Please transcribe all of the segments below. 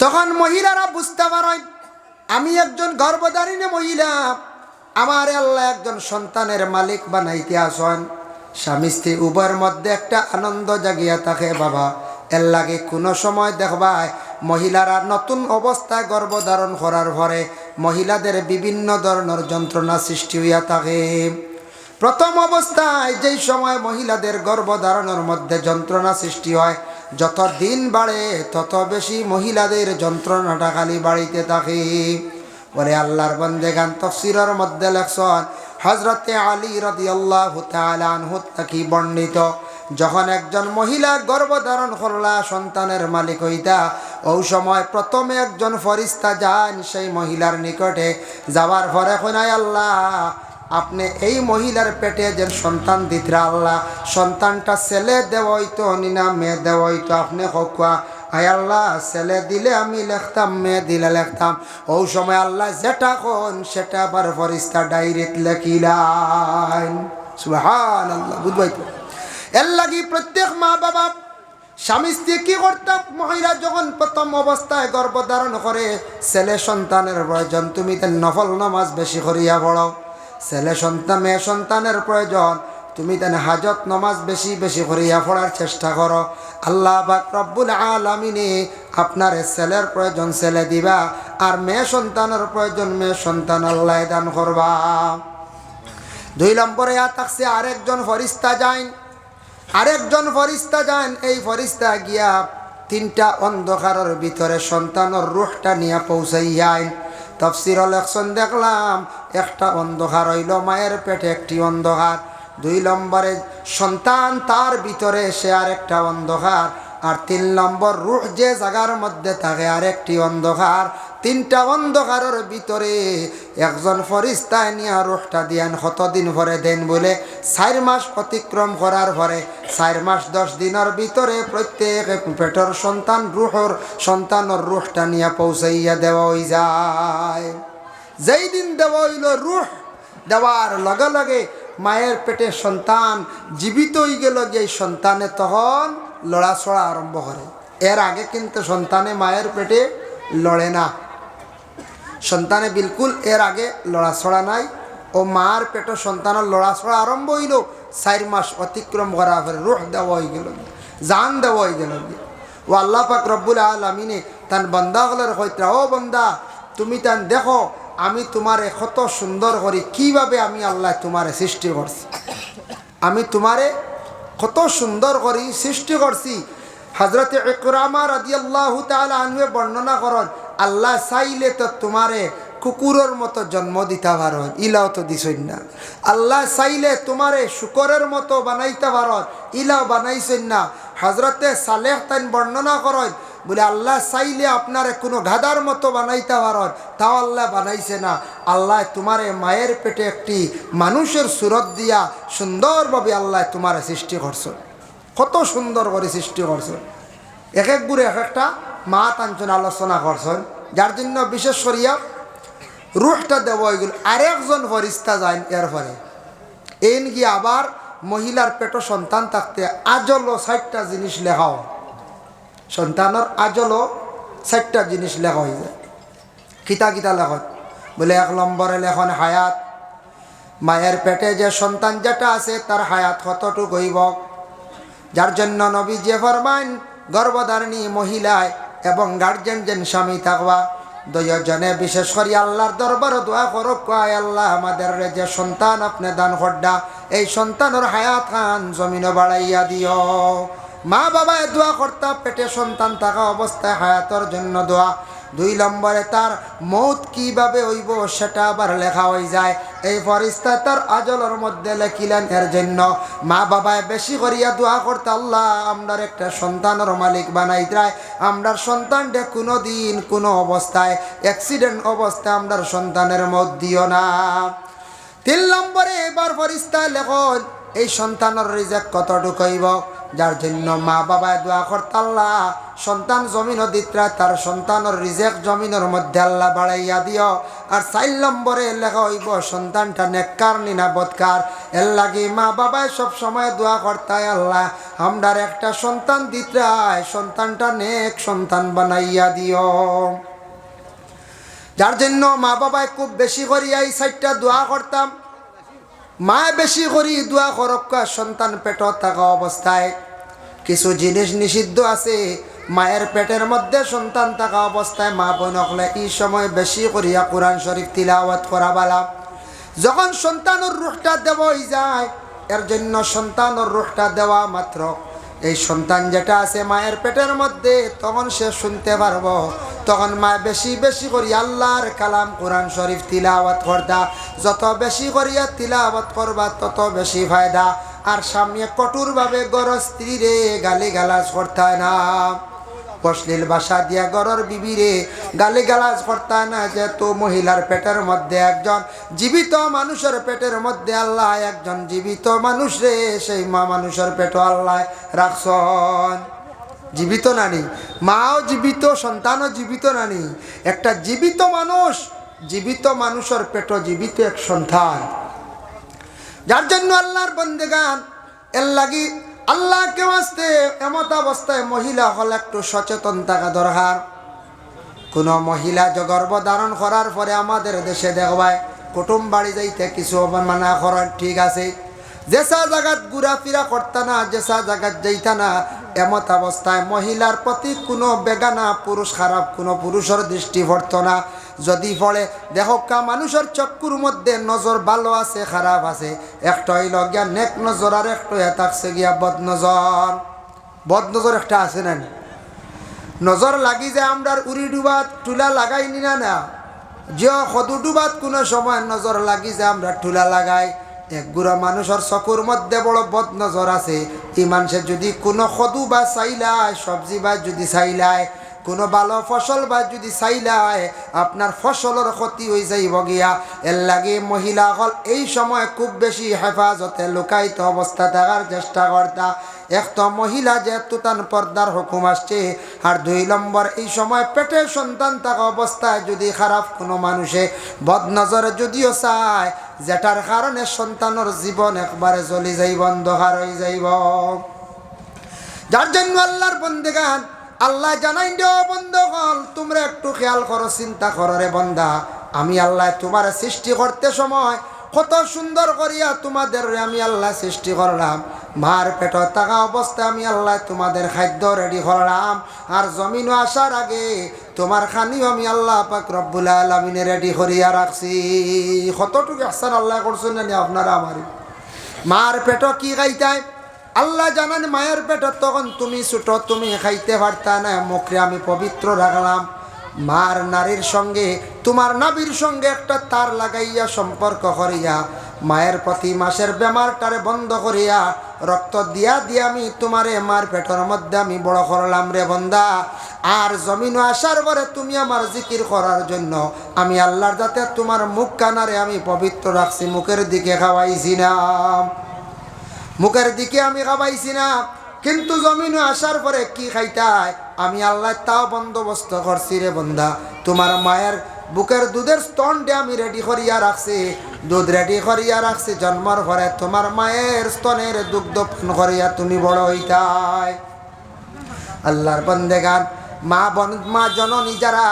তখন মহিলারা বুঝতে পারেন আমি একজন গর্ভধারিণী মহিলা। আমার আল্লাহ একজন সন্তানের মালিক বানাইতে আসন। স্বামী স্ত্রী উভয়ের মধ্যে একটা আনন্দ জাগিয়া থাকে, বাবা। এর লাগে কোনো সময় দেখবায়, মহিলারা নতুন অবস্থায় গর্ভধারণ করার পরে মহিলাদের বিভিন্ন ধরনের যন্ত্রণা সৃষ্টি হইয়া থাকে। প্রথম অবস্থায় যেই সময় মহিলাদের গর্ভধারণের মধ্যে যন্ত্রণা সৃষ্টি হয় যত দিন বাড়ে, তত বেশি মহিলাদের যন্ত্রণাটা খালি বাড়িতে থাকে। ওরে আল্লাহর বন্দে গান তফসিরের মধ্যে লেখছন হজরতে আলী রদি আল্লাহ কি বর্ণিত, যখন একজন মহিলা গর্ভধারণ করলা, সন্তানের মালিক হইতা ওই সময় প্রথমে একজন ফরিস্তা যান সেই মহিলার নিকটে, যাওয়ার পরে কোনায় আল্লাহ আপনি এই মহিলার পেটে যে সন্তান দিতরা আল্লাহ, সন্তানটা ছেলে দেওয়াইতো নিনা মেয়ে দেওয়াইতো, আপনি হকুয়া। আয় আল্লাহ, ছেলে দিলে আমি লেখতাম, মেয়ে দিলে লেখতাম। ওই সময় আল্লাহ যেটা কোন, সেটা আবার ফরিস্তা ডাইরেক্ট লেখিলাইন সুহান আল্লাহ বুঝবাই তো। এর লাগি প্রত্যেক মা বাবা স্বামী স্ত্রী কি করতাম মহিলা যখন প্রথম অবস্থায় গর্ভধারণ করে, ছেলে সন্তানের প্রয়োজন, তুমি তার নফল নামাজ বেশি করিয়া পড়ো। ছেলে সন্তান, মেয়ে সন্তানের প্রয়োজন। তুমি তেন হাজত, নমাজ বেশি বেশি করিয়া পড়ার চেষ্টা করো। আল্লাহ বাক রব্বুল আলমিনে আপনার ছেলের প্রয়োজন ছেলে দিবা, আর মেয়ে সন্তানের প্রয়োজন মেয়ে সন্তান আল্লাহ দান করবা। দুই নম্বরে আর থাকছে আরেকজন ফরিস্তা যাইন। আরেকজন ফরিস্তা যান এই ফরিস্তা গিয়া তিনটা অন্ধকারের ভিতরে সন্তানের রুহটা নিয়ে পৌঁছাইয়াইন। তফসির লেকশন দেখলাম, একটা অন্ধকার হইল মায়ের পেটে, একটি অন্ধকার। দুই নম্বরে, সন্তান তার ভিতরে এসে আর একটা অন্ধকার, আর তিন নম্বর, রুহ যে জায়গার মধ্যে থাকে আর একটি অন্ধকার। তিনটা অন্ধকারের ভিতরে একজন ফরিস্তায় নিয়ে রুহটা দিয়ান, কতদিন পরে দেন? বলে, চার মাস অতিক্রম করার পরে, চার মাস দশ দিনের ভিতরে প্রত্যেক পেটর সন্তান রুহর, সন্তানের রুহটা নিয়ে পৌঁছাইয়া দেওয়া হয়ে যায়। যেই দিন দেওয়া হইল রুহ, দেওয়ার লগে লগে মায়ের পেটে সন্তান জীবিত হয়ে গেল যে সন্তানে তখন লড়াছড়া আরম্ভ করে। এর আগে কিন্তু সন্তানে মায়ের পেটে লড়ে না। সন্তানে বিলকুল এর আগে লড়াছড়া নাই ও মার পেটে সন্তানের লড়াছড়া আরম্ভ হইল চার মাস অতিক্রম করা পরে রুহ দেওয়া হয়ে গেল, জান দেওয়া হয়ে গেল। ও আল্লাহ পাক রব্বুল আলমিনে তান বন্দা হলের হইতরা ও বন্দা, তুমি তান দেখো, আমি তোমারে কত সুন্দর করি কীভাবে আমি আল্লাহ তোমারে সৃষ্টি করছি আমি তোমারে কত সুন্দর করি সৃষ্টি করছি হজরত ইকরামা রাজি আল্লাহ আনবে বর্ণনা করন আল্লাহ চাইলে তো তোমারে কুকুরের মতো জন্ম দিতে পারন ইলাও তো দিছই না। আল্লাহ চাইলে তোমারে শুকরের মতো বানাইতে পারন ইলাও বানাইছেন না। হজরতে সালেহ তাইন বর্ণনা করেন, বলে আল্লাহ চাইলে আপনারে কোনো গাদার মতো বানাইতে পারন তাও আল্লাহ বানাইছে না। আল্লাহ তোমারে মায়ের পেটে একটি মানুষের সুরত দিয়া সুন্দরভাবে আল্লাহ তোমারে সৃষ্টি করছেন। কত সুন্দর করে সৃষ্টি করছেন। এক এক গুড়ে এক একটা মা তাঞ্চন আলোচনা করছেন, যার জন্য বিশেষ করিয়া রুহটা দেওয়া হয়ে গেল। আরেকজন ফরিস্তা যায় এর ফলে এন গিয়ে আবার মহিলার পেট সন্তান থাকতে আজলো ষাটটা জিনিস লেখাও সন্তানের আজলো ষাটটা জিনিস লেখা হয়ে যায়। কিতা কিতা লেখন? বলে, এক নম্বরে লেখন, হায়াত। মায়ের পেটে যে সন্তান যেটা আছে, তার হায়াত কতটুক হইব? যার জন্য নবী যে ফরমান গর্ভধারিণী মহিলায় এবং গার্জেন যেন স্বামী থাকবা দুজনে বিশেষ করে আল্লাহর দরবার দোয়া করো কয় আল্লাহ আমাদের যে সন্তান আপনি দান করডা, এই সন্তানের হায়াত খান জমিন বাড়াইয়া দিও। মা বাবায় দোয়া করতা, পেটে সন্তান থাকা অবস্থায় হায়াতর জন্য দোয়া। দুই নম্বরে তার মৌত কীভাবে হইব সেটা আবার লেখা হয়ে যায়। এই ফরিস্তা তার আজলের মধ্যে লেখিলেন, এর জন্য মা বাবায় বেশি করিয়া দোয়া করতে আল্লাহ আমরার একটা সন্তানের মালিক বানাই দেয়। আমরার সন্তানটা কোনো দিন কোনো অবস্থায় অ্যাক্সিডেন্ট অবস্থায় আমরার সন্তানের মত দিও না। তিন নম্বরে এবার ফরিস্তা লেখন এই সন্তানের রিজেক্ট কতটুকু হইব? যার জন্য মা বাবায় দোয়া করতে আল্লাহ, সন্তান জমিন দিত্রা তার সন্তানের রিজেক জমিনের মধ্যে আল্লাহ বাড়াইয়া দিও। আর চাইল নম্বরে লেখা হইব, সন্তানটা নেককার নিনা বদকার। এর লাগি মা বাবায় সব সময় দোয়া করতায় আল্লাহ, আমরার একটা সন্তান দিত্রায়, সন্তানটা নেক সন্তান বানাইয়া দিও। যার জন্য মা বাবায় খুব বেশি করিয়া এই সাইডটা দোয়া করতাম। মা বেশি করি দোয়া করক্কা সন্তান পেট থাকা অবস্থায়। কিছু জিনিস নিষিদ্ধ আছে, মায়ের পেটের মধ্যে সন্তান থাকা অবস্থায় মা বোন হলে এই সময় বেশি করিয়া কোরআন শরীফ তিলাওয়াত করা বালা। যখন সন্তানের রুখটা দেওয়াই যায়, এর জন্য সন্তানের রুখটা দেওয়া মাত্র এই সন্তান যেটা আছে মায়ের পেটের মধ্যে, তখন সে শুনতে পারব। তখন মা বেশি বেশি করি আল্লাহর কালাম কোরআন শরীফ তিলাওয়াত করদা। যত বেশি করিয়া তিলাওয়াত করবা, তত বেশি ফায়দা। আর সামনে কঠোরভাবে গড় স্ত্রীরে গালি গালাজ করতে না। অশ্লীল ভাষা দিয়া গরর বিবিরে। গালি গালাজ করতে না যেহেতু মহিলার পেটের মধ্যে একজন জীবিত মানুষের পেটের মধ্যে আল্লাহ, একজন জীবিত মানুষ রে, সেই মা মানুষের পেট আল্লাহ রাখছন জীবিত নানি, মাও জীবিত, সন্তানও জীবিত নানি। একটা জীবিত মানুষ, জীবিত মানুষের পেট জীবিত এক সন্তান। যার জন্য আল্লাহর বন্দেগান, এর লাগি আল্লাহকে আসতে এমত অবস্থায় মহিলা হল একটু সচেতন থাকা দরকার। কোনো মহিলা গর্ভ ধারণ করার পরে আমাদের দেশে দেখবায়, কুটুম বাড়ি যাইতে কিছু মানা করার ঠিক আছে। যেসা জায়গাত ঘুরাফিরা করতা না, যেসা জায়গাত যাইতা না, এমত অবস্থায় মহিলার প্রতি কোনো বেগানা পুরুষ খারাপ, কোনো পুরুষের দৃষ্টি পড়ত না। যদি পড়ে দেখো কা, মানুষের চক্ষুর মধ্যে নজর ভালো আছে, খারাপ আছে, একটা হইল গিয়া নেক নজর আর একটা থাকছে গিয়া বদ নজর বদ নজর একটা আছে না নজর লাগি যে আমরা উড়ি ডুবাত টুলা লাগাই নি না না? যে সদু ডুবাত, কোনো সময় নজর লাগি যে আমরা টুলা লাগাই। একগুড়া মানুষের চকুর মধ্যে বড় বদ নজর আছে। এই মানুষের যদি কোনো সদু বা চাইলায়, সবজি বা যদি চাইলায় কোনো ভালো ফসল বা যদি চাইলায় আপনার ফসলের ক্ষতি হয়ে যাইব গিয়া। এর লাগে মহিলা হল এই সময় খুব বেশি হেফাজতে লুকায়িত অবস্থা থাকার চেষ্টা করতা এক তো মহিলা যেহেতু তান পর্দার হুকুম আসছে, আর দুই নম্বর, এই সময় পেটে সন্তান থাকা অবস্থায় যদি খারাপ কোনো মানুষে বদনজরে যদিও চায়, যেটার কারণে সন্তানের জীবন একবারে জ্বলি যাইব, অন্ধকার হয়ে যাইব। যার জন্য আল্লাহর বন্দেগান আল্লাহ জানাই দেও বন্ধ হল তোমরা একটু খেয়াল করো, চিন্তা করো রে বন্ধা। আমি আল্লাহ তোমার সৃষ্টি করতে সময় কত সুন্দর করিয়া তোমাদের আমি আল্লাহ সৃষ্টি করলাম। মার পেট থাকা অবস্থায় আমি আল্লাহ তোমাদের খাদ্য রেডি করলাম। আর জমিনও আসার আগে তোমার খানিও আমি আল্লাহ পাক রব্বুল আলমিনে রেডি করিয়া রাখছি। কতটুকু আসার আল্লাহ করছেন আপনারা আমারই। মার পেট কি খাইতায়? আল্লাহ জানান মায়ের পেটত তখন তুমি ছোট, তুমি খাইতে পারতা না। মুখে আমি পবিত্র রাখলাম। মার নারীর সঙ্গে, তোমার নাবির সঙ্গে একটা তার লাগাইয়া সম্পর্ক করিয়া, মায়ের প্রতি মাসের বেমারটারে বন্ধ করিয়া, রক্ত দিয়া দিয়া আমি তোমারে মার পেটের মধ্যে আমি বড় করলাম রে বন্দা। আর জমিন আসার পরে তুমি আমার জিকির করার জন্য, আমি আল্লাহর যাতে তোমার মুখ কানারে আমি পবিত্র রাখছি, মুখের দিকে খাওয়াইছি না। মুখের দিকে আমি খাবাইছি না, কিন্তু জমিন আসার পরে কি খাইতায় আমি আল্লাহ তাও বন্দোবস্ত করছি রে বন্ধা তোমার মায়ের বুকের দুধের স্তনটা আমি রেডি করিয়া রাখছি। দুধ রেডি করিয়া রাখছি জন্মর পরে তোমার মায়ের স্তনের দুগ্ধ পান করিয়া তুমি বড় হইতাই। আল্লাহর বন্দে গান মা বন মা জননী যারা,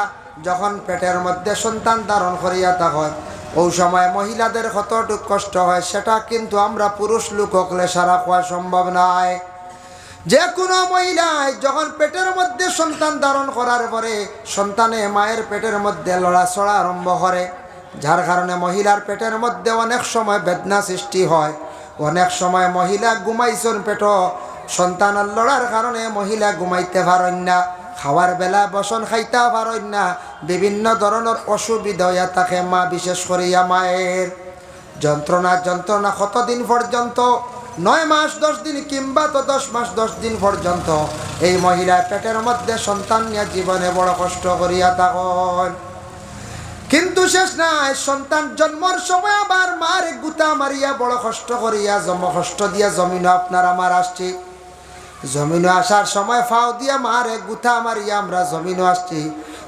যখন পেটের মধ্যে সন্তান ধারণ করিয়া তখন ওই সময় মহিলাদের কতটুক কষ্ট হয়, সেটা কিন্তু আমরা পুরুষ লোক হকলে সারা খোয়া সম্ভব নয়। যে কোনো মহিলায় যখন পেটের মধ্যে সন্তান ধারণ করার পরে সন্তানে মায়ের পেটের মধ্যে লড়াচড়া আরম্ভ করে, যার কারণে মহিলার পেটের মধ্যে অনেক সময় বেদনা সৃষ্টি হয়। অনেক সময় মহিলা ঘুমাইছন পেট সন্তানের লড়ার কারণে মহিলা ঘুমাইতে পারেন না। খাওয়ার বেলা বসন খাইতে পারেন না। বিভিন্ন ধরনের অসুবিধা থাকে মা বিশেষ করিয়া মায়ের। যন্ত্রণা যন্ত্রণা কতদিন পর্যন্ত? নয় মাস, দশ দিন কিংবা তো দশ মাস, দশ দিন পর্যন্ত। এই মহিলা পেটের মধ্যে সন্তান নিয়ে জীবনে বড় কষ্ট করিয়া তখন কিন্তু শেষ নাই, সন্তান জন্মর সময় আবার মার গুতা মারিয়া বড় কষ্ট করিয়া জম কষ্ট দিয়া জমিন আপনার, আমার আসছে। জমিনে আসার সময় ফাও দিয়া মারে, গুথা মারিয়া আমরা জমিনে আসছি।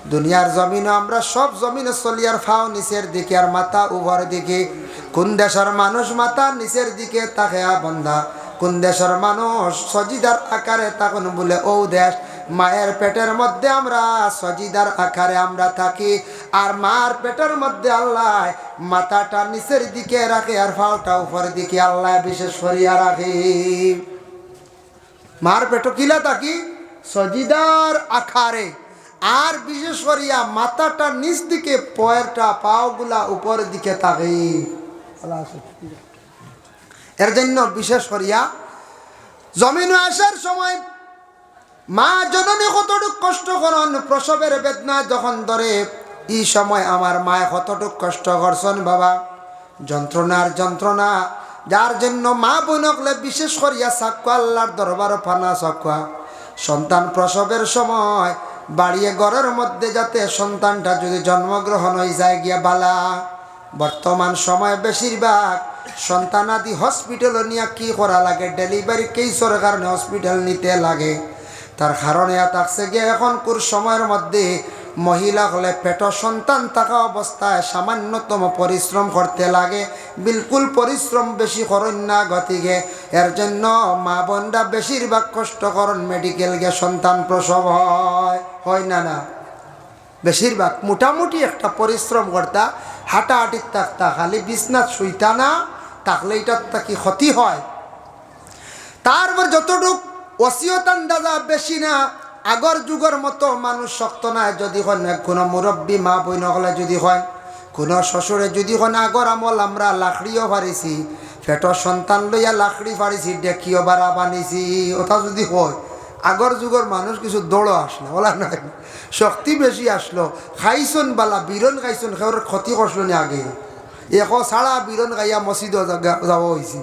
দুনিয়ার জমিনে আমরা সব জমিনে চলি আর ফাও নিচের দিকে আর মাথা উভর দিকে। কোন দেশের মানুষ মাথা নিচের দিকে তাকে বন্ধা? কোন দেশের মানুষ সজিদার আকারে তখন বলে, ও দেশ, মায়ের পেটের মধ্যে আমরা সজিদার আকারে আমরা থাকি। আর মার পেটের মধ্যে আল্লাহ মাথাটা নিচের দিকে রাখে আর ফাওটা উপরের দিকে আল্লাহ বিশেষ করিয়া রাখে। মার পেটো কিলা থাকি সজিদার আখারে। আর বিশেষ করিয়া মাথাটা নিচ দিকে, পয়েরটা পাওগুলা উপরের দিকে থাকে এর জন্য বিশেষ করিয়া জমিনে আসার সময় মা জননী কতটুক কষ্ট করন, প্রসবের বেদনা যখন ধরে এই সময় আমার মায় কতটুক কষ্ট করছেন বাবা? যন্ত্রণার যন্ত্রণা। যার জন্য মা বোনকলে বিশেষ করিয়া সাক্কা আল্লাহর দরবার ফানা সাক্কা সন্তান প্রসবের সময় বাড়িয়ে ঘরের মধ্যে যাতে সন্তানটা যদি জন্মগ্রহণ হয়ে যায় গিয়া বালা। বর্তমান সময় বেশিরভাগ সন্তানাদি হসপিটাল নিয়ে কি করা লাগে? ডেলিভারি কেসের কারণে হসপিটাল নিতে লাগে? তার কারণে থাকছে গিয়ে এখনকার সময়ের মধ্যে মহিলা হলে পেট সন্তান থাকা অবস্থায় সামান্যতম পরিশ্রম করতে লাগে। বিলকুল পরিশ্রম বেশি করেন না গতিকে। এর জন্য মা বোনরা বেশিরভাগ কষ্ট করেন মেডিকেল গে সন্তান প্রসব হয়। হয় না না? বেশিরভাগ। মোটামুটি একটা পরিশ্রম করতা হাঁটাহাঁটির থাকতা, খালি বিছনাথ শুইতা না, থাকলে এটার কি ক্ষতি হয়? তারপর যতটুক ওসিয়ত আন্দাজা বেশি না আগর যুগের মতো মানুষ শক্ত না যদি হন কোনো মুরব্বী মা বই হলে যদি হয়, কোনো শ্বশুরে যদি হন আগর আমল আমরা লাকড়িও পারিছি ফেটর সন্তান লইয়া লাকড়ি পারিছি ডেকিও বাড়া বানিছি ওটা যদি হয় আগর যুগের মানুষ কিছু দৌড়ো আসলো, বলা নাই। শক্তি বেশি আসলো। খাইছন বালা বিরন খাইছন সেওর ক্ষতি করছিল না আগে। এশ ছাড়া বিরন খাইয়া মসজিদ যাব হয়েছে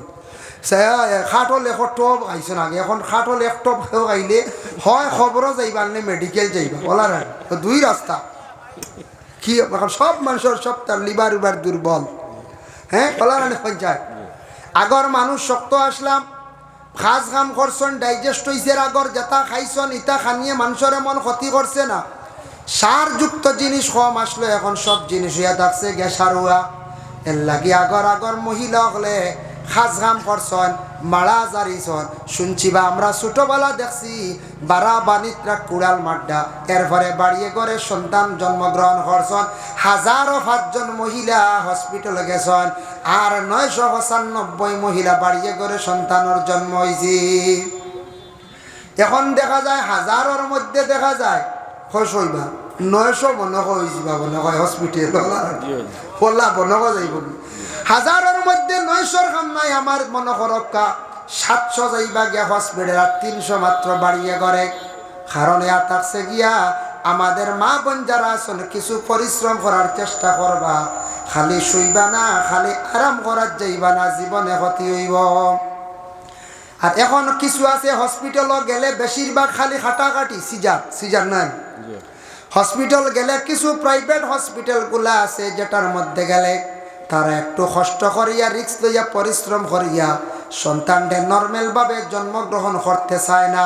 খাটল এশ টপ খাইছন আগে এখন খাটল এক টপ হয় খবরও যাইবা নে মেডিকেল যাইবা, বলা নাই। তো দুই রাস্তা কি, এখন সব মানুষের সব তার লিভার উবার দুর্বল হ্যাঁ বলা নাই পঞ্চায়েত আগর মানুষ শক্ত আসলাম খাস কাম করছেন ডাইজেস্ট হয়েছে আগর যেটা খাইছন ইটা খানিয়ে মানুষের মন ক্ষতি করছে না। সারযুক্ত জিনিস কম আসলো এখন সব জিনিস হইয়া থাকছে গ্যাসারুয়া এর লাগি আগর আগর মহিলা হলে খাস কাম করছন মারা জারিছন শুনছি বা আমরা ছোটবেলা দেখছি বারা বাণিত্রা কুড়াল মাড্ডা। এরপরে বাড়িয়ে করে সন্তান জন্মগ্রহণ করছন, হাজারো পাঁচজন মহিলা হসপিটালে গেছন, আর নয়শো পঁচানব্বই মহিলা বাড়িয়ে করে সন্তানের জন্ম হয়েছে এখন দেখা যায় হাজারের মধ্যে দেখা যায়। খস হইবা নয়শো মনে হয়েছি বা মনে হয়। হসপিটাল পল্লা বনক যাইব। হাজারের মধ্যে নয়শোর কাম নাই আমার মনে করক্কা সাতশো যাইবা গিয়া হসপিটাল আর তিনশো মাত্র বাড়িয়ে করে কারণ ইয়া গিয়া আমাদের মা বোন যারা আছেন, কিছু পরিশ্রম করার চেষ্টা করবা খালি শুইবা না, খালি আরাম করার যাইবা না জীবনে ক্ষতি হইব। আর এখন কিছু আছে হসপিটালও গেলে বেশিরভাগ খালি খাটাকাটি সিজার সিজার নাই। হসপিটাল গেলে কিছু প্রাইভেট হসপিটালগুলো আছে যেটার মধ্যে গেলে তারা একটু কষ্ট করিয়া রিক্স লইয়া, পরিশ্রম করিয়া সন্তানদের নর্মেলভাবে জন্মগ্রহণ করতে চায় না।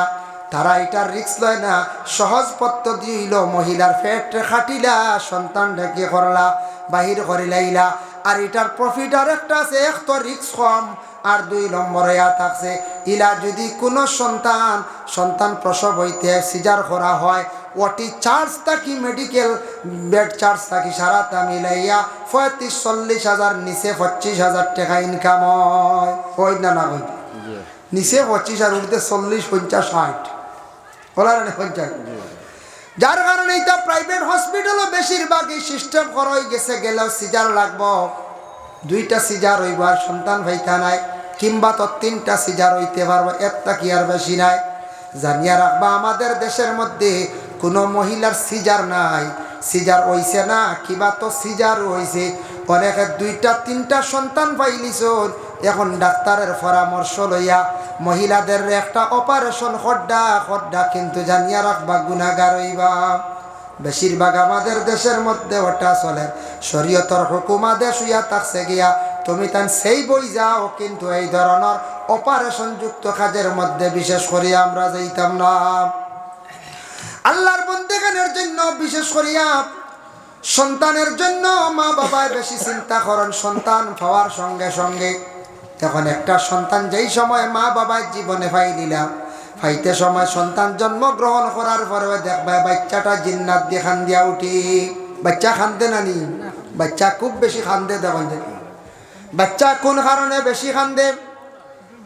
তারা এটার রিক্স লয় না। সহজ পদ্ধতি হইল মহিলার পেট খাটিলা সন্তান কি করলা, বাহির করিলাইলা আর এটার প্রফিট আর একটা আছে, এক তো রিক্স কম আর দুই নম্বরে থাকছে ইলা যদি কোনো সন্তান সন্তান প্রসব হইতে সিজার করা হয় ওটি চার্জ থাকি মেডিকেল বেড চার্জ থাকি সারাটা মিলাইয়া পঁয়ত্রিশ চল্লিশ হাজার নিচে পঁচিশ হাজার টাকা ইনকাম হয় না না ওই নিচে পঁচিশ আর উঠতে চল্লিশ পঞ্চাশ ষাট। বলার পঞ্চাশ যার কারণে এটা প্রাইভেট হসপিটালও বেশিরভাগ এই সিস্টেম করা হয়ে গেছে গেলেও সিজার লাগবো দুইটা সিজার হইব আর সন্তান ভাইতা নাই কিংবা তো তিনটা সিজার হইতে পারব একটা কি আর বেশি নাই জানিয়া রাখবা আমাদের দেশের মধ্যে কোনো মহিলার সিজার নাই। সিজার হইছে না, কিবা তো সিজার হইছে। অনেকে দুইটা, তিনটা সন্তান পাইলিছ এখন ডাক্তারের পরামর্শ লইয়া মহিলাদের একটা অপারেশন খড্ডা খড্ডা কিন্তু জানিয়া রাখবা গুণাগার হইবা। বেশিরভাগ আমাদের দেশের মধ্যে ওটা চলে। শরীয়তর হুকুমা দেশ হইয়া থাকছে গিয়া, তুমি তান সেই বই যাও, কিন্তু এই ধরনের অপারেশন যুক্ত কাজের মধ্যে বিশেষ করে আমরা যাইতাম না। আল্লাহর বন্দেগানের জন্য, বিশেষ করিয়া সন্তানের জন্য মা বাবায় বেশি চিন্তা করেন সন্তান পাওয়ার সঙ্গে সঙ্গে। এখন একটা সন্তান যেই সময় মা বাবার জীবনে পাই দিলাম ফাইতে সময় সন্তান জন্মগ্রহণ করার পরে দেখবে বাচ্চাটা জিন্নাত দিয়ে খান দিয়া উঠি। বাচ্চা খান্দে নানি বাচ্চা খুব বেশি খান্দে দেখুন বাচ্চা কোন কারণে বেশি খান্দে?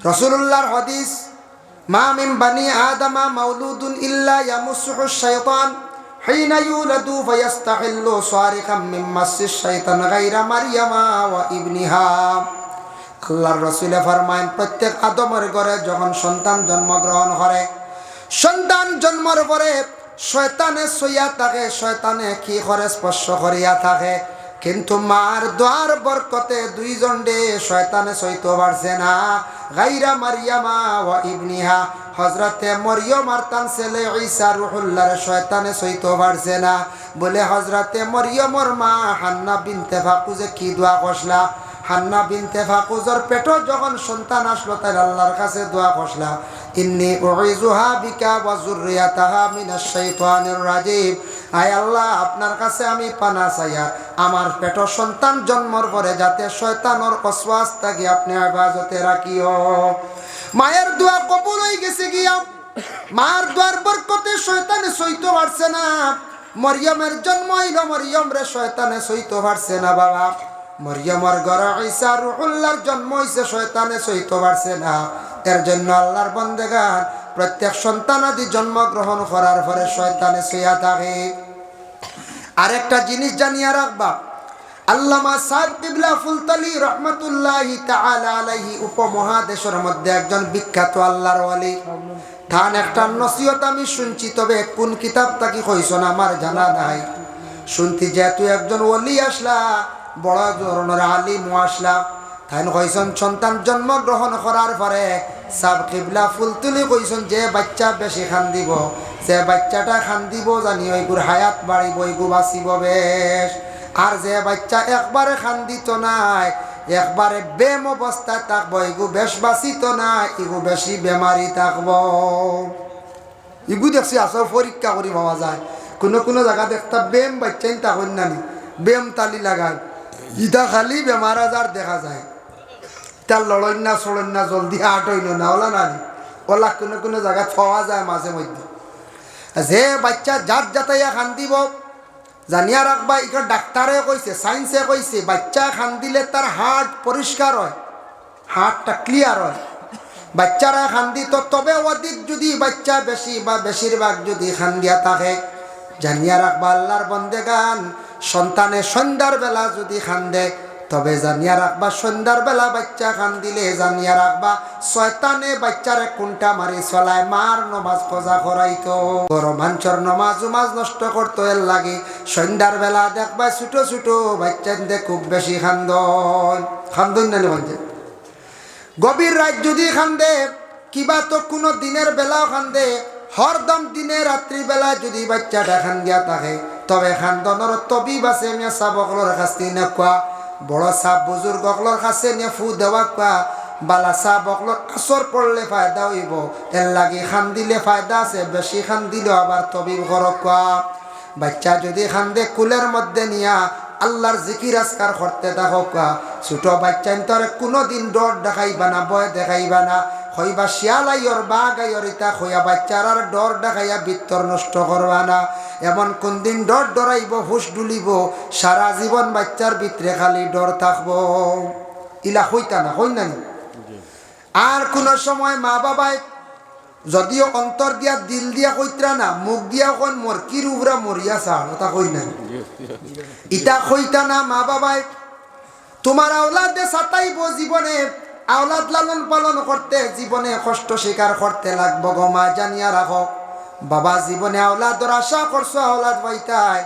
রসুল্লাহর হদিস মা মিন বানি আদমা মাউলুদুন ইল্লা ইয়ামুসুহু শাইতান حين يولد فيستحل صارخا من مس الشيطان غير مريم وابنها আল্লাহর রসুলে ফরমাইন প্রত্যেক আদমের ঘরে যখন সন্তান জন্মগ্রহণ করে সন্তান জন্মের পরে শয়তানে সইয়া থাকে শয়তানে কি করে স্পর্শ করিয়া থাকে কিন্তু মার দোয়ার বরকতে দুইজন ডে শয়তানে সইতে পারছে না। গাইরা মারিয়ামা ও ইবনিহা হজরতে মরিয়ম আর তান ছেলে ঈসা রুহুল্লার শয়তানে সইতে পারছে না। বলে হজরতে মরিয়মর মা হান্না বিনতে ফাকুজে কি দোয়া কষলা হান্না বিনতে ফাকুজর পেটো যখন সন্তান আসলো তাই আল্লাহর কাছে দোয়া কষলা ইন্নি উইজুহা বিকা ওয়া যুররিয়াতাহা মিনাশ শাইতানির রাজিম। আয় আল্লাহ, আপনার কাছে আমি পানা চাইয়া আমার পেট সন্তান জন্মর পরে যাতে শয়তানর অশ্বাস থাকি আপনি হেফাজতে রাখিও মায়ের দোয়া কবুল হয়ে গেছে গিয়া মার দোয়ার বরকতে শয়তানে সইতে পারছে না। মরিয়মের জন্ম হইল মরিয়ম রে, শয়তানে সইতে পারছে না বাবা। মরিয়মর ঘর ঈসা রুহুল্লাহর জন্ম হইছে শয়তানে সইতে পারছে না। এর জন্য আল্লাহর বন্দেগান, প্রত্যেক সন্তানাদি জন্মগ্রহণ করার পরে শয়তানে সইয়া থাকে। আরেকটা জিনিস জানিয়া রাখবা, আল্লামা সাহেব কিবলা ফুলতলি রহমতুল্লাহি তাআলা আলাইহি উপমহাদেশের মধ্যে একজন বিখ্যাত আল্লাহর ওয়ালি। থান, একটা নসিহত আমি শুনছি, তবে কোন কিতাব তাকি কইছ না, আমার জানা নাই। শুনতি যেহেতু একজন ওলি আসলা বড় ধরনের আলিম আসলা। তাই কইসন, সন্তান জন্মগ্রহণ করার পরে সাব কিবলা ফুল তুলি কইসন, যে বাচ্চা বেশি খান দিব যে বাচ্চাটা খান দিব জানি ওইগুর হায়াত বাড়িব, ওইগু বাঁচিব বেশ। আর যে বাচ্চা একবারে খান দিত নাই, একবারে বেম অবস্থায় থাকব এগু বেশ বাঁচিত না এগু বেশি বেমারি থাকব। ইগু দেখছি আসো পরীক্ষা করি পাওয়া যায়। কোনো কোনো জায়গা দেখতা বেম বাচ্চাই তখন নানি, বেম তালি লাগায় ইটা খালি বেমার আজার দেখা যায়। তার লড়ই না চড়ই না জলদি আটইন না ওলা না ওলা কোনো কোনো জায়গায় পাওয়া যায় মাঝে মধ্যে। যে বাচ্চা যার যাতাইয়া খান দিব জানিয়া রাখবা ইকার ডাক্তারে কইছে সায়েন্সে কইছে বাচ্চা খান দিলে তার হার্ট পরিষ্কার হয় হার্টটা ক্লিয়ার হয়। বাচ্চারা খান দিত তবে অধিক যদি বাচ্চা বেশি বা বেশিরভাগ যদি খান দিয়া থাকে, জানিয়া রাখবা আল্লাহর বন্দে গান সন্তানে সন্ধ্যার বেলা যদি খান দেয় তবে জানিয়া রাখবা, সন্ধ্যার বেলা বাচ্চা খান দিলে জানিয়া রাখবা, শয়তানে বাচ্চারে কোনটা মারি চলায়, মার নমাজ কজা করাইতো। রোমাঞ্চর নমাজ, উমাজ নষ্ট করতো এর লাগে। সন্ধ্যার বেলা দেখবা ছোট ছোট বাচ্চা খুব বেশি খান্দন। খান্দন না বলছে গভীর রাত যদি খান্দে, কিবা তো কোনো দিনের বেলাও খান্দে, হরদম দিনে রাত্রি বেলা যদি বাচ্চাটা খান গিয়া থাকে তবে খান্দনের তবি বাসে মিয়া সাবকলর কাছে নেকুয়া বড় সাপ বুজুর্গ অকলর কাছে নিয়ে ফু দেওয়া কোয়া, বালা সাপ অকলর আসর পড়লে ফায়দা হইব। এর লাগে খান দিলে ফায়দা আছে, বেশি খান দিলেও আবার তবিব ঘরক কোয়া। বাচ্চা যদি খান্দে কুলের মধ্যে নিয়া, আল্লাহর জিকির আজকার করতে দেখো কোয়া। ছোট বাচ্চা তোর কোনোদিন ডর দেখাইবা না, ভয় দেখাইবা না। হইবা শিয়ালাইয়র বা গাইয়র ইতা হইয়া বাচ্চার আর ডর দেখাইয়া বিত্তর নষ্ট করবা না। এমন কোন দিন ডর ডরাইব হুশ ডুলিব সারা জীবন বাচ্চার ভিতরে খালি ডর থাকব। ইলা হইতা না হই না? নি? আর কোন সময় মা বাবায় যদিও অন্তর দিয়া দিল দিয়া কইত্রা না মুখ দিয়া কোন মোর কি রুবরা মরিয়া চাল ওটা কই নাই ইটা কইতা না মা বাবায় তোমার আওলাদে সাতাইব জীবনে আওলাদ লালন পালন করতে, জীবনে কষ্ট স্বীকার করতে লাগবো গো মা জানিয়া রাখো। বাবা জীবনে আওলাদর আশা করছ, আওলাদ পাইতাই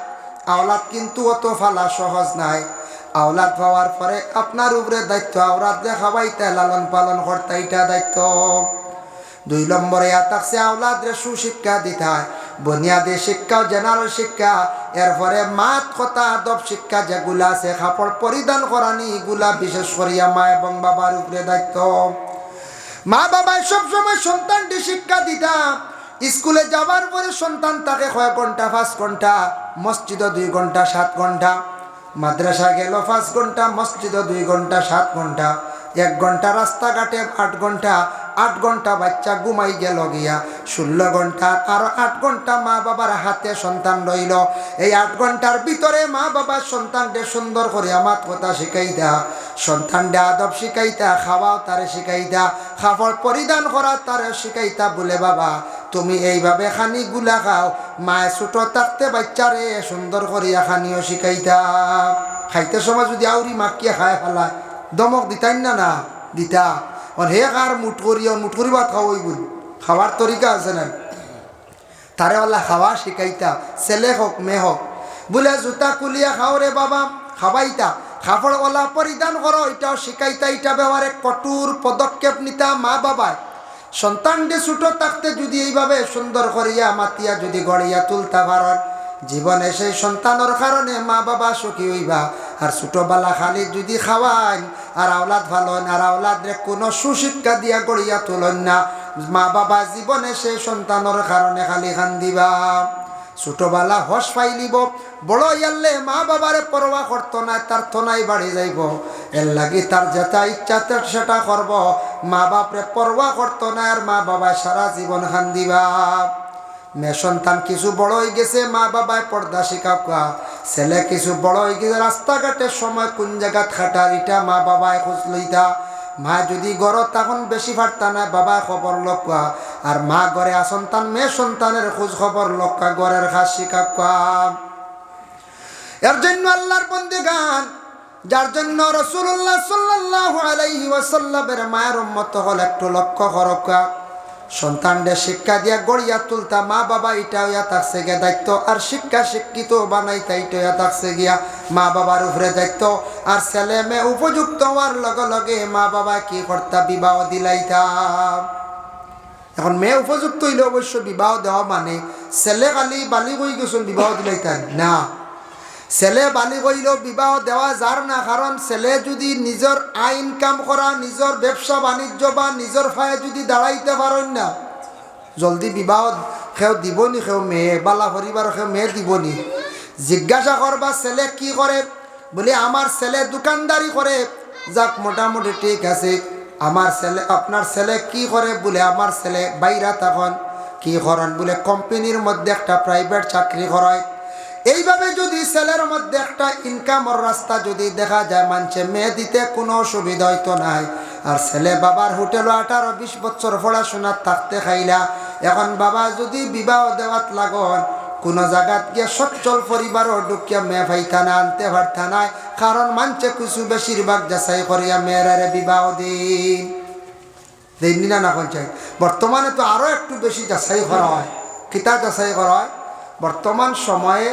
আওলাদ কিন্তু অত ফালা সহজ নাই। আওলাদ পাওয়ার পরে আপনার উপরে দায়িত্ব আওলাদ দেখাবাইতে লালন পালন করতে এটা দায়িত্ব। দুই নম্বরে থাকছে আওলাদরে সুশিক্ষা দিতায় বুনিয়াদী শিক্ষা জেনারেল শিক্ষা, এরপরে মাত কথা, আদব শিক্ষা, যেগুলা আছে কাপড় পরিধান করানি এগুলা বিশেষ করিয়া মা এবং বাবার উপরে দায়িত্ব। মা বাবায় সবসময় সন্তানটি শিক্ষা দিতাম স্কুলে যাবার পরে সন্তান তাকে কয়েক ঘণ্টা পাঁচ ঘণ্টা মসজিদে দুই ঘণ্টা সাত ঘণ্টা মাদ্রাসা গেল, পাঁচ ঘণ্টা মসজিদে দুই ঘণ্টা সাত ঘণ্টা এক ঘণ্টা রাস্তাঘাটে আট ঘণ্টা আট ঘণ্টা বাচ্চা ঘুমাই গেল গিয়া। ষোলো ঘণ্টা আর আট ঘণ্টা মা বাবার হাতে সন্তান রইল। এই আট ঘণ্টার ভিতরে মা বাবা সন্তানকে সুন্দর করে আমার কথা শিখাইতা। সন্তানকে আদব শিখাইতা, খাওয়াও তারে শিখাইতা, খাবার পরিধান করা তারে শিখাইতা বলে, বাবা, তুমি এইভাবে খানি গুলা খাও, মায়ে ছোট থাকতে বাচ্চারে সুন্দর করিয়া খানিও শিখাইতা। খাইতে সময় যদি আউরি মাকিয়া খায় ফেলায়, দমক দিতাই না না, দিতা। আর হে মুট করি মুট করি ভাত খাওয়াই বল খাওয়ার তরিকা আছে না তারে ওলা খাওয়া শিখাইতা ছেলে হোক মেয়ে হোক বলে জুতা কুলিয়া খাও রে বাবা খাবাইতা খাফড় ওলা পরিধান করো এটাও শিখাইতা এটা ব্যবহারে কঠোর পদক্ষেপ নিতা মা বাবায় সন্তানটি ছোট থাকতে যদি এইভাবে সুন্দর করিয়া মাতিয়া যদি গড়িয়া তুলতা পারেন জীবনে সেই সন্তানের কারণে মা বাবা সুখী হইবা আর ছোটবেলা খালি যদি খাওয়ান আর আওলাদ ভালন আর আওলাদরে কোনো সুশিক্ষা দিয়া গড়িয়া তুলন না। মা বাবা জীবনে সেই সন্তানের কারণে খালি খান দিবা ছোটবেলা হস পাইলিব, বড় ইয়াল্লে মা বাবারে পরোয়া করতো না, তার থনাই বাড়ি যাইব। এর লাগি তার যেটা ইচ্ছা সেটা করব। মা বাপরে পরোয়া করতো না, আর মা বাবা সারা জীবন খান দিবা মেয়ে সন্তান কিছু বড় হয়ে গেছে, মা বাবায় পর্দা শিখাকা ছেলে কিছু বড় হয়ে গেছে রাস্তাঘাটের সময় কোন জায়গা খাটার এটা মা বাবায় খোঁজ লইতা। মা যদি গড় তখন বেশি ফাটতা না বাবা খবর লক্কা আর মা গড়ে সন্তান মেয়ে সন্তানের খোঁজ খবর লক্কা গড়ের খাস শিখাকা এর জন্য আল্লাহর বন্দে গান যার জন্য রসুল্লাহ সাল্লাহ আলাইহি ওয়াসাল্লামের মায়ের উম্মত হল একটু লক্ষ্য করকা সন্তানদের শিক্ষা দিয়া গড়িয়া তুলতা মা বাবা এটা হইয়া থাকছে গিয়া দায়িত্ব, আর শিক্ষা শিক্ষিত বানাইতা এটা হইয়া থাকছে গিয়া মা বাবার উপরে দায়িত্ব। আর ছেলে মেয়ে উপযুক্ত হওয়ার লগে লগে মা বাবা কি করতা বিবাহ দিলাইতা। এখন মেয়ে উপযুক্ত হইলে অবশ্য বিবাহ দেওয়া মানে ছেলে কালি বালি হয়ে গেছিল বিবাহ দিলাইতা। না ছেলে বালি কইলেও বিবাহ দেওয়া যার না কারণ ছেলে যদি নিজের আয় ইনকাম করা নিজের ব্যবসা বাণিজ্য বা নিজের ফায়ে যদি দাঁড়াইতে পারেন না, জলদি বিবাহ সেও দিবনি, সেও মেয়ে বালা পরিবার সেও মেয়ে দিবনি। জিজ্ঞাসা করবা ছেলে কি করে বলে আমার ছেলে দোকানদারি করে যাক মোটামুটি ঠিক আছে আমার ছেলে আপনার ছেলে কি করে বলে আমার ছেলে বাইরা তখন কি করেন বলে কোম্পানির মধ্যে একটা প্রাইভেট চাকরি করায় এইভাবে যদি ছেলের মধ্যে একটা ইনকামের রাস্তা যদি দেখা যায়, মানছে মেয়ে দিতে কোনো অসুবিধা হইতো নাই। আর ছেলে বাবার হোটেলও আঠারো বিশ বছর পড়াশোনা থাকতে খাইলা। এখন বাবা যদি বিবাহ দেওয়াত লাগন, কোনো জায়গাত গিয়ে সচ্ছল পরিবারও ঢুকিয়া মেয়ে ফাইতা না, আনতে পারতা নাই। কারণ মানছে কিছু বেশিরভাগ যাচাই করিয়া মেয়েরারে বিবাহ দিন। দেননি না না বর্তমানে তো আরও একটু বেশি যাচাই করা হয়। কিতা যাচাই করা হয়? বর্তমান সময়ে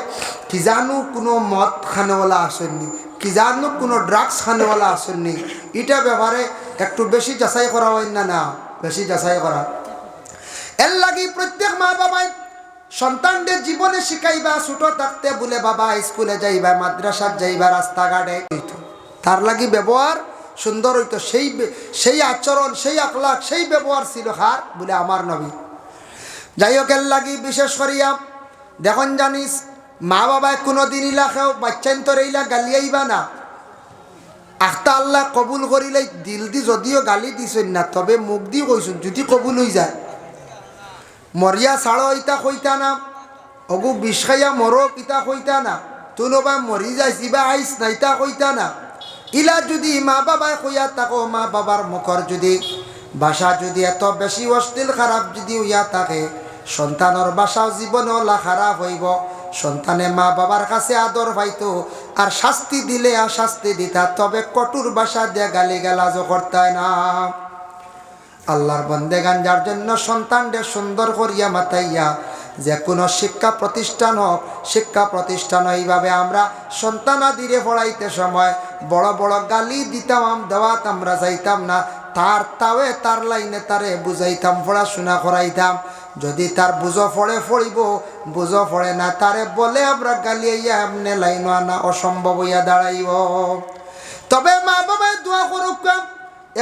কি জানো কোনো মদ খানেওয়ালা আসেননি কি জানো কোনো ড্রাগস খানেওয়ালা আসেননি। এটা ব্যাপারে একটু বেশি যাচাই করা হয় না না, বেশি যাচাই করা। এর লাগি প্রত্যেক মা বাবাই সন্তানদের জীবনে শিখাইবা ছোট থাকতে বলে বাবা স্কুলে যাইবা মাদ্রাসার যাইবা, রাস্তাঘাটে তার লাগি ব্যবহার সুন্দর হইতো। সেই সেই আচরণ, সেই আকলাক সেই ব্যবহার ছিল হার বলে আমার নবী। যাই হোক, এর লাগি বিশেষ করিয়া দেখুন জানিস, মা বাবায় কোনো দিন ইলাকাও বাচ্চান তোর এইলা গালিয়াইবা না। আখতা আল্লাহ কবুল করিলে দিল দি যদিও গালি দিছেন না, তবে মুখ দি কইছেন, যদি কবুল হয়ে যায়। মরিয়া ছাড়ো ইতা কইতা না, অগু বিষ খাইয়া মরো ইতা কইতা না, তুনবা মরি যাইছি বা আইস না ইতা কইতা না। ইলা যদি মা বাবায় কইয়া তাকো, মা বাবার মুখর যদি ভাষা যদি এত বেশি অশ্লীল খারাপ যদি হইয়া থাকে সন্তানের বাসাও ওলা খারাপ হইব সন্তানে মা বাবার কাছে আদর পাইতো আর শাস্তি দিলে আর শাস্তি দিতা তবে কটুর বাসা দিয়ে গালি গালাজও করতায় না। আল্লাহর বন্দেগান যার জন্য সন্তানদের সুন্দর করিয়া মাতাইয়া, যে কোনো শিক্ষা প্রতিষ্ঠান হোক শিক্ষা প্রতিষ্ঠান এইভাবে আমরা সন্তানাদিরে পড়াইতে সময়, বড় বড় গালি দিতাম দেওয়াত আমরা যাইতাম না তার তাওয়ে তার লাইনে তারে বুঝাইতাম পড়াশোনা করাইতাম যদি তার বুঝো ফড়ে ফড়িব, বুঝো ফড়ে না তারে বলে আমরা গালিয়াইয়া এমনি লাইন আনা অসম্ভব হইয়া দাঁড়াইব। তবে মা বাবায় দোয়া করুক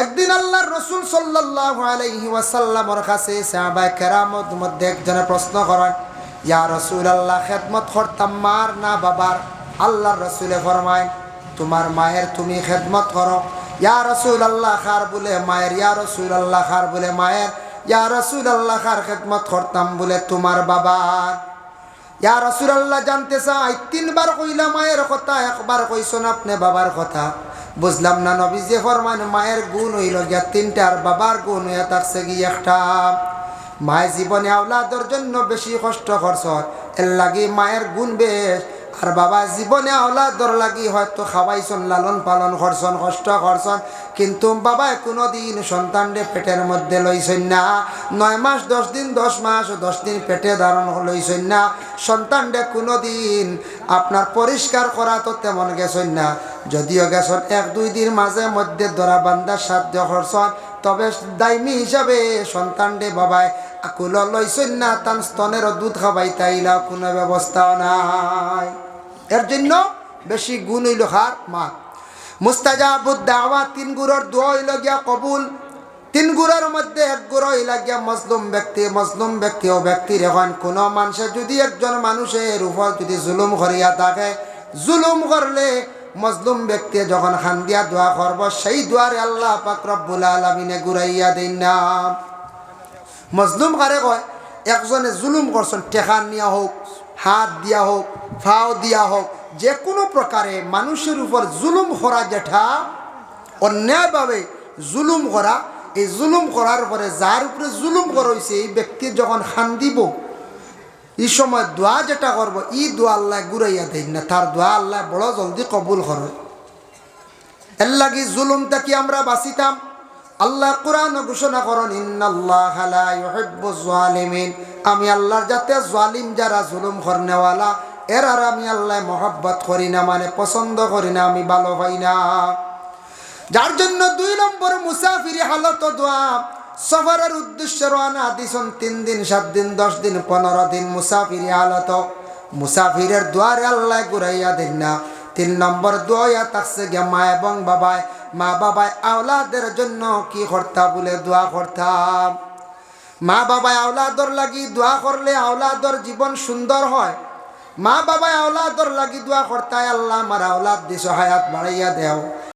একদিন আল্লাহর রসুল সাল্লাল্লাহু আলাইহি ওয়াসাল্লামর কাছে সাহাবায়ে কেরামত মধ্যে একজনে প্রশ্ন করেন, ইয়া রসুল আল্লাহ খেদমত করতাম মার না বাবার? আল্লাহর রসুলে ফরমায় তোমার মায়ের তুমি খেদমত করো। ইয়া রসুল আল্লাহ খার বলে মায়ের। ইয়া রসুল আল্লাহ খার বলে মায়ের। ইয়া রসুল আল্লাহ খার খেদমত করতাম বলে তোমার বাবার? ইয়া রসুল আল্লাহ জানতে চাই, তিনবার কইলা মায়ের কথা, একবার কইসন আপনি বাবার কথা? বুঝলাম না নবী যে ফরমান, মায়ের গুণ হইল গিয়া তিনটা, আর বাবার গুণ হইয়া তার গিয়ে একটা। মায়ের জীবনে আওলাদর জন্য বেশি কষ্ট করছ, এর লাগি মায়ের গুণ বেশ। আর বাবা জীবনে আওলাদর লাগি হয়তো খাওয়াইছন, লালন পালন করছন, কষ্ট করছন, কিন্তু বাবায় কোনো দিন সন্তানরে পেটের মধ্যে লইছেন না। নয় মাস, দশ দিন, দশ মাস, দশ দিন পেটে ধারণ লইছেন না। সন্তানরে কোনো দিন আপনার পরিষ্কার করা তো তেমন গেছেন না। যদিও গেছেন এক, দুই দিন মাঝে মধ্যে ধরা বান্দার সাধ্য করছন, তবে দায়মি হিসাবে সন্তানরে বাবায় আকুল লইছেন না, তান স্তনেরও দুধ খাবাই তাইলা কোনো ব্যবস্থাও নাই। এর জন্য বেশি গুণ হইল হার মা মুস্তাজাবুদ্দাওয়া তিন গুড়র দোয়া হইল গিয়া কবুল। তিন গুড়ের মধ্যে এক গুড় হইল গিয়া মজলুম ব্যক্তি মজলুম ব্যক্তি ও ব্যক্তির এখন কোনো মানুষের যদি একজন মানুষের উপর যদি জুলুম করিয়া থাকে, জুলুম করলে মজলুম ব্যক্তি যখন খান্দিয়া দোয়া করব, সেই দোয়ারে আল্লাহ পাক রব্বুল আলমিনে ঘুরাইয়া দিন না। মজলুম কারে কয়? একজনে জুলুম করছেন টেকা নিয়া হোক। হাত দিয়া হোক ফাও দিয়া হোক যে কোনো প্রকারে মানুষের উপর জুলুম করা যেটা অন্যায়ভাবে জুলুম করা, এই জুলুম করার পরে যার উপরে জুলুম করা হয়েছে এই ব্যক্তি যখন খান দিব, এই সময় দোয়া যেটা করব, ই দোয়া আল্লাহ ঘুরাইয়া দেন না, তার দোয়া আল্লাহ বড় জলদি কবুল করে। এর লাগি জুলুম থেকে আমরা বাঁচিতাম? আল্লাহ কোরআন ঘোষণা করেন, ইন্নাল্লাহ লা ইউহিব্বুজ জালিমিন আমি আল্লাহর যাতে জালিম যারা জুলুম করনেওয়ালা, এর আর আমি আল্লাহ মহব্বত করি না মানে পছন্দ করি না, আমি ভালো পাই না। যার জন্য দুই নম্বর মুসাফিরি হালত দোয়া, সফরের উদ্দেশ্যে রওনা দিছন তিন দিন, সাত দিন, দশ দিন, পনেরো দিন মুসাফিরি হালত। মুসাফিরের দুয়ারে আল্লাহ ঘুরাইয়া দেন না। তিন নম্বর দোয়া থাকছে গিয়া মা এবং বাবায় মা বাবায় আওলাদের জন্য কি করতা বলে দোয়া করতাম? মা বাবায় আওলাদর লাগি দোয়া করলে আওলাদর জীবন সুন্দর হয়। মা বাবায় আওলাদর লাগি দোয়া করতায় আল্লাহ আমার আওলাদ দিস হায়াত বাড়াইয়া দেও।